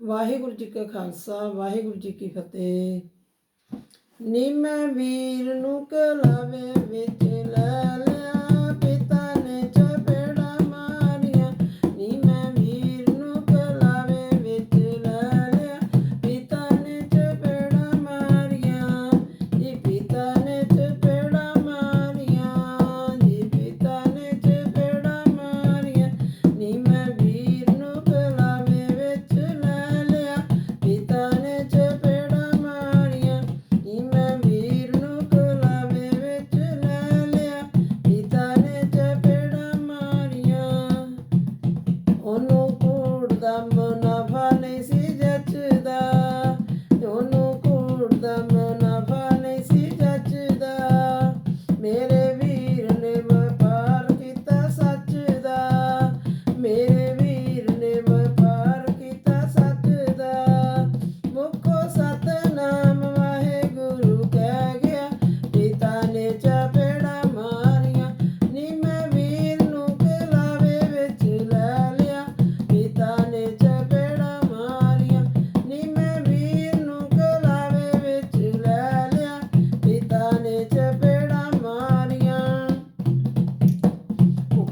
ਵਾਹਿਗੁਰੂ ਜੀ ਕਾ ਖਾਲਸਾ ਵਾਹਿਗੁਰੂ ਜੀ ਕੀ ਫਤਿਹ। ਨਿਮੈ ਵੀਰ ਨੂੰ ਕਲਾਵੇ ਵਿੱਚ o no guardamos.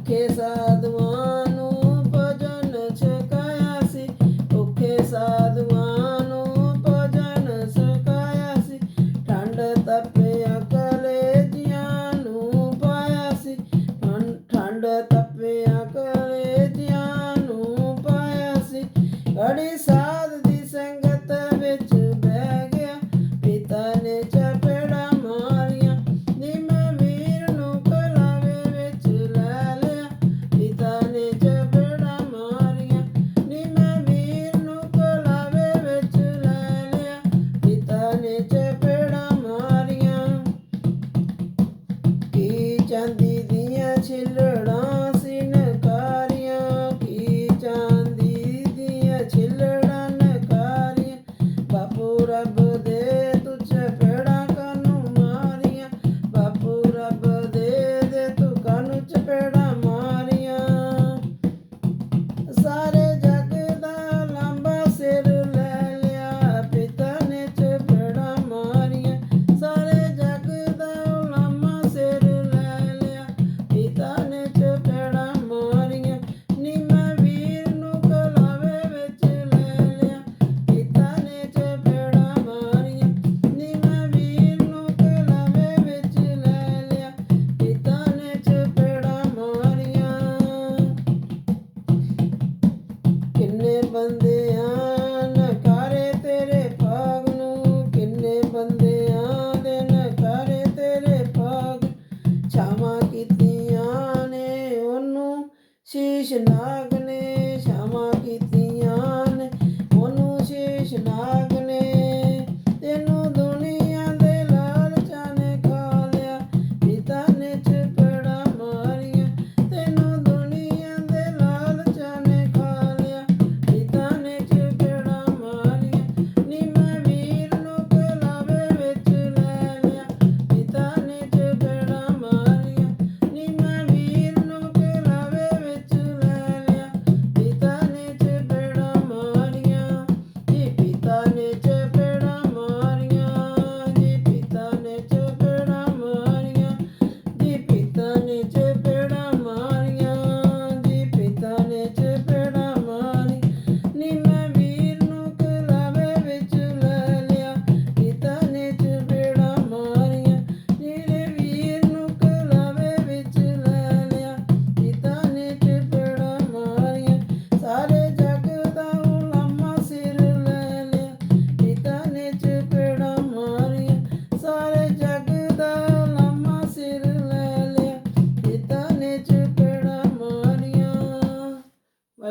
riqueza do ചന്തി ദിയ ചെല്ലോ 是哪个呢